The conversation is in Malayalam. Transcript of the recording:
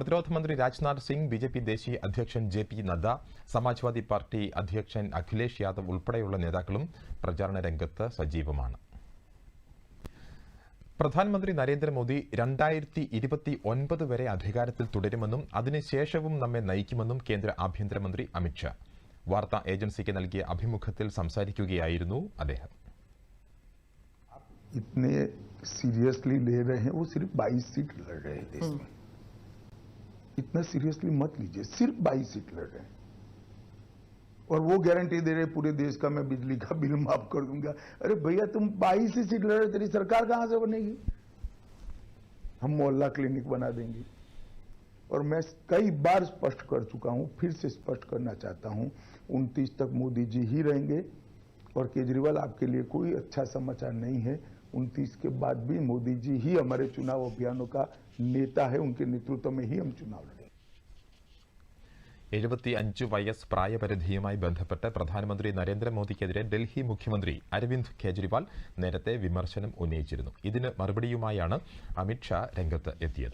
പ്രതിരോധ മന്ത്രി Rajnath Singh B J P ദേശീയ അധ്യക്ഷൻ J P Nadda Samajwadi party അധ്യക്ഷൻ അഖിലേഷ് യാദവ് ഉൾപ്പെടെയുള്ള നേതാക്കളും പ്രചാരണ രംഗത്ത് സജീവമാണ്. പ്രധാനമന്ത്രി നരേന്ദ്രമോദി രണ്ടായിരത്തി ഇരുപത്തി ഒൻപത് വരെ അധികാരത്തിൽ തുടരുമെന്നും അതിനുശേഷവും നമ്മെ നയിക്കുമെന്നും കേന്ദ്ര ആഭ്യന്തരമന്ത്രി അമിത്ഷാ വാർത്താ ഏജൻസിക്ക് നൽകിയ അഭിമുഖത്തിൽ സംസാരിക്കുകയായിരുന്നു അദ്ദേഹം. സീരിയസ്ലി ലേ രഹേ സിർഫ് 22 സീറ്റ് ലഡ് രഹേ ദേശ് इतना सीरियसली मत लीजिए, सिर्फ़ 22 सीट लड़ हैं। और वो गारंटी दे रहे पूरे देश का मैं बिजली का बिल माफ़ कर दूँगा। अरे भैया, तुम 22 ही सीट लड़ रहे तेरी सरकार कहाँ से बनेगी? हम मोहल्ला क्लिनिक बना देंगे। और मैं कई बार स्पष्ट कर चुका हूँ, फिर से स्पष्ट करना चाहता हूँ 29 तक मोदी जी ही रहेंगे। और केजरीवाल आपके लिए कोई अच्छा समाचार नहीं है। 29 के बाद भी मोदी जी ही हमारे चुनाव अभियानों का नेता है उनके नेतृत्व में ही हम चुनाव लड़ेंगे എഴുപത്തി അഞ്ച് വയസ്സ് പ്രായപരിധിയുമായി ബന്ധപ്പെട്ട് പ്രധാനമന്ത്രി നരേന്ദ്രമോദിക്കെതിരെ ഡൽഹി മുഖ്യമന്ത്രി അരവിന്ദ് കെജ്രിവാൾ നേരത്തെ വിമർശനം ഉന്നയിച്ചിരുന്നു ഇതിന് മറുപടിയുമായാണ് അമിത്ഷാ രംഗത്ത് എത്തിയത്